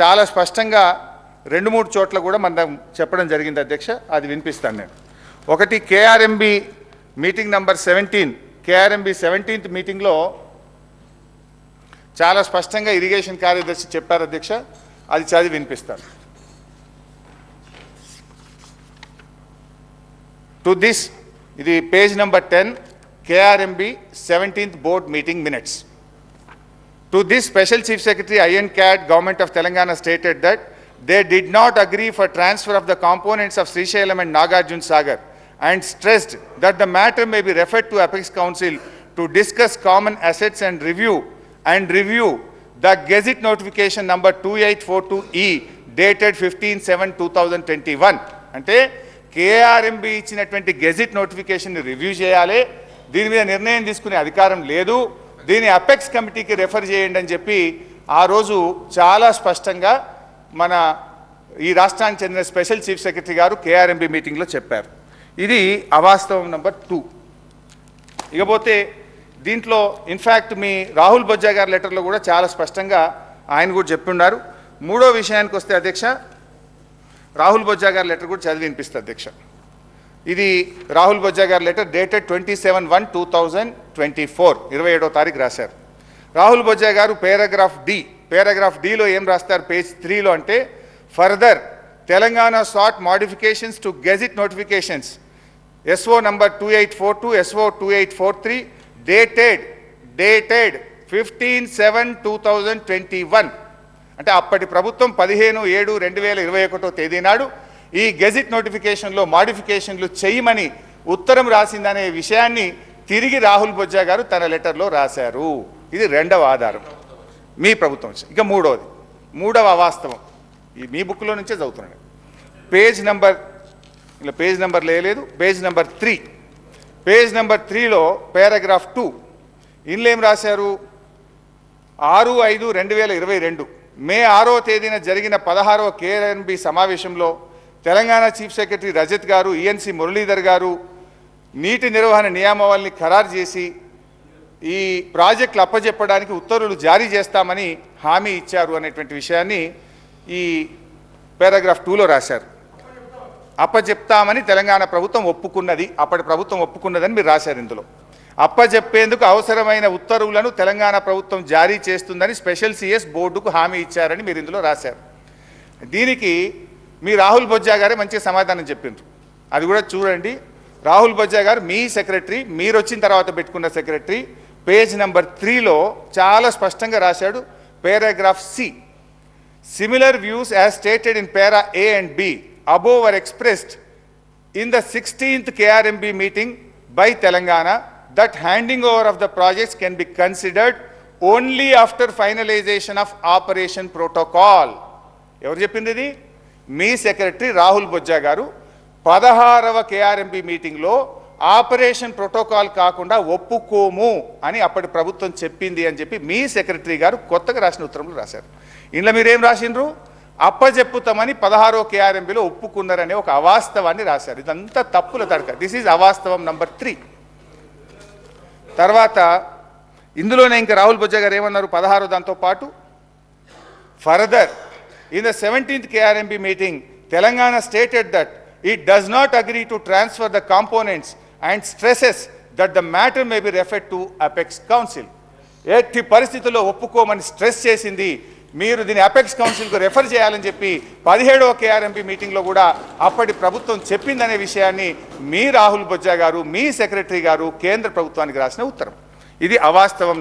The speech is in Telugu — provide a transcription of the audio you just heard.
చాలా స్పష్టంగా రెండు మూడు చోట్ల కూడా మనం చెప్పడం జరిగింది అధ్యక్ష అది వినిపిస్తాను నేను. ఒకటి KRMB meeting number seventeen. KRMB seventeenth మీటింగ్లో చాలా స్పష్టంగా ఇరిగేషన్ కార్యదర్శి చెప్పారు అధ్యక్ష అది చదివి వినిపిస్తాను. టు దిస్ ఇది page number ten KRMB seventeenth board meeting minutes. To this, Special Chief Secretary Ian Cat, Government of Telangana stated that they did not agree for transfer of the components of Srishailam and Nagarjun Sagar and stressed that the matter may be referred to Apex Council to discuss common assets and review and review the Gazette notification number 2842E dated 15/7/2021. అంటే కేఆర్ఎంబి ఇచ్చినటువంటి గెజిట్ నోటిఫికేషన్ రివ్యూ చేయాలి దీని మీద నిర్ణయం తీసుకునే అధికారం లేదు దీని అపెక్స్ కమిటీకి రెఫర్ చేయండి అని చెప్పి ఆ రోజు చాలా స్పష్టంగా మన ఈ రాష్ట్రానికి చెందిన స్పెషల్ చీఫ్ సెక్రటరీ గారు కేఆర్ఎంబి మీటింగ్లో చెప్పారు. ఇది అవాస్తవం నెంబర్ టూ. ఇకపోతే దీంట్లో ఇన్ఫ్యాక్ట్ మీ రాహుల్ బొజ్జా గారి లెటర్లో కూడా చాలా స్పష్టంగా ఆయన కూడా చెప్పున్నారు మూడో విషయానికి వస్తే అధ్యక్ష రాహుల్ బొజ్జా గారి లెటర్ కూడా చదివి వినిపిస్తుంది అధ్యక్ష. ఇది రాహుల్ బొజ్జా గారి letter dated twenty seven one two thousand twenty four ఇరవై ఏడో తారీఖు రాశారు. రాహుల్ బొజ్జా గారు పేరాగ్రాఫ్ డి పేరాగ్రాఫ్ డిలో ఏం రాస్తారు? పేజ్ త్రీలో అంటే further Telangana sought modifications to gazette notifications. SO number two eight four two SO two eight four three dated dated fifteen seven two thousand twenty one. అంటే అప్పటి ప్రభుత్వం పదిహేను ఏడు రెండు వేల ఇరవై ఒకటో తేదీ నాడు ఈ గెజిట్ నోటిఫికేషన్లో మాడిఫికేషన్లు చేయమని ఉత్తరం రాసిందనే విషయాన్ని తిరిగి రాహుల్ బొజ్జా గారు తన లెటర్లో రాశారు. ఇది రెండవ ఆధారం. మీ ప్రభుత్వం ఇక మూడవది మూడవ అవాస్తవం. ఈ మీ బుక్లో నుంచే చదువుతున్నాను పేజ్ నెంబర్ ఇలా పేజ్ నెంబర్ లేదు page number three. Page number త్రీలో పారాగ్రాఫ్ టూ. ఇందులో ఏం రాశారు? ఆరు ఐదు రెండు వేల ఇరవై రెండు. మే ఆరో తేదీన జరిగిన పదహారవ కేఆర్ఎన్బి సమావేశంలో తెలంగాణ చీఫ్ సెక్రటరీ రజత్ గారు ఈఎన్సి మురళీధర్ గారు నీటి నిర్వహణ నియామావళిని ఖరారు చేసి ఈ ప్రాజెక్టులు అప్పజెప్పడానికి ఉత్తర్వులు జారీ చేస్తామని హామీ ఇచ్చారు అనేటువంటి విషయాన్ని ఈ పారాగ్రాఫ్ టూలో రాశారు. అప్పచెప్తామని తెలంగాణ ప్రభుత్వం ఒప్పుకున్నది అప్పటి ప్రభుత్వం ఒప్పుకున్నదని మీరు రాశారు ఇందులో. అప్పచెప్పేందుకు అవసరమైన ఉత్తర్వులను తెలంగాణ ప్రభుత్వం జారీ చేస్తుందని స్పెషల్ సిఎస్ బోర్డుకు హామీ ఇచ్చారని మీరు ఇందులో రాశారు. దీనికి మీ రాహుల్ బొజ్జా గారే మంచి సమాధానం చెప్పిండ్రు. అది కూడా చూడండి రాహుల్ బొజ్జా గారు మీ సెక్రటరీ మీరు వచ్చిన తర్వాత పెట్టుకున్న సెక్రటరీ పేజ్ నెంబర్ త్రీలో చాలా స్పష్టంగా రాశాడు paragraph C. Similar views as stated in para A and B above are expressed in the sixteenth KRMB meeting by Telangana that handing over of the projects can be considered only after finalisation of operation protocol ఎవరు చెప్పింది ఇది? మీ సెక్రటరీ రాహుల్ బొజ్జా గారు పదహారవ కేఆర్ఎంబి మీటింగ్లో ఆపరేషన్ ప్రోటోకాల్ కాకుండా ఒప్పుకోము అని అప్పటి ప్రభుత్వం చెప్పింది అని చెప్పి మీ సెక్రటరీ గారు కొత్తగా రాసిన ఉత్తరంలో రాశారు. ఇందులో మీరేం రాసిండ్రు? అప్పజెప్పుతామని పదహారో కేఆర్ఎంపీలో ఒప్పుకున్నారనే ఒక అవాస్తవాన్ని రాశారు. ఇదంతా తప్పుల తడక. దిస్ ఈజ్ అవాస్తవం నంబర్ త్రీ తర్వాత ఇందులోనే ఇంకా రాహుల్ బుజ్జ గారు ఏమన్నారు? పదహారో దాంతో పాటు further in the seventeenth KRMB meeting Telangana stated that it does not agree to transfer the components and stresses that the matter may be referred to apex council ఎట్టి పరిస్థితుల్లో ఒప్పుకోమని స్ట్రెస్ చేసింది. మీరు దీన్ని అపెక్స్ కౌన్సిల్కు రెఫర్ చేయాలని చెప్పి పదిహేడవ కేఆర్ఎంపీ మీటింగ్లో కూడా అప్పటి ప్రభుత్వం చెప్పిందనే విషయాన్ని మీ రాహుల్ బొజ్జా గారు మీ సెక్రటరీ గారు కేంద్ర ప్రభుత్వానికి రాసిన ఉత్తరం. ఇది అవాస్తవం.